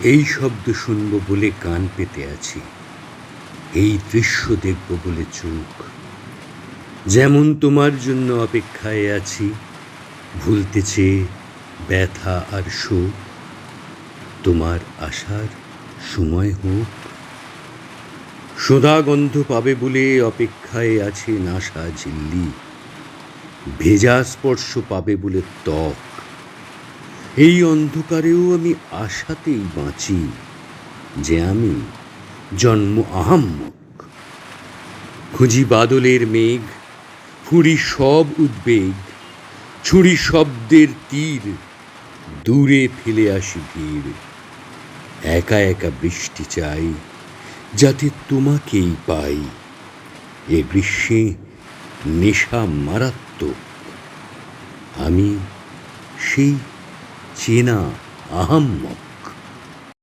এই শব্দ শুনব বলে কান পেতে আছি। এই দৃশ্য দেখব বলে চোখ। যেমন তোমার জন্য অপেক্ষায় আছি, ভুলতে চেয়ে ব্যথা আর শোক। তোমার আসার সময় হোক। সোদা গন্ধ পাবে বলে অপেক্ষায় আছে নাসা ঝিল্লি। ভেজা স্পর্শ পাবে বলে ত্বক। এই অন্ধকারেও আমি আশাতেই বাঁচি যে আমি জন্ম আহাম্মক। খুঁজি বাদলের মেঘ, ফুরি সব উদ্বেগ, ছুরি শব্দের তীর, দূরে ফেলে আসি ভিড়। একা একা বৃষ্টি চাই যাতে তোমাকেই পাই। এ গ্রীষ্মে নেশা মারাত্মক। আমি সেই চেনা আহাম্মক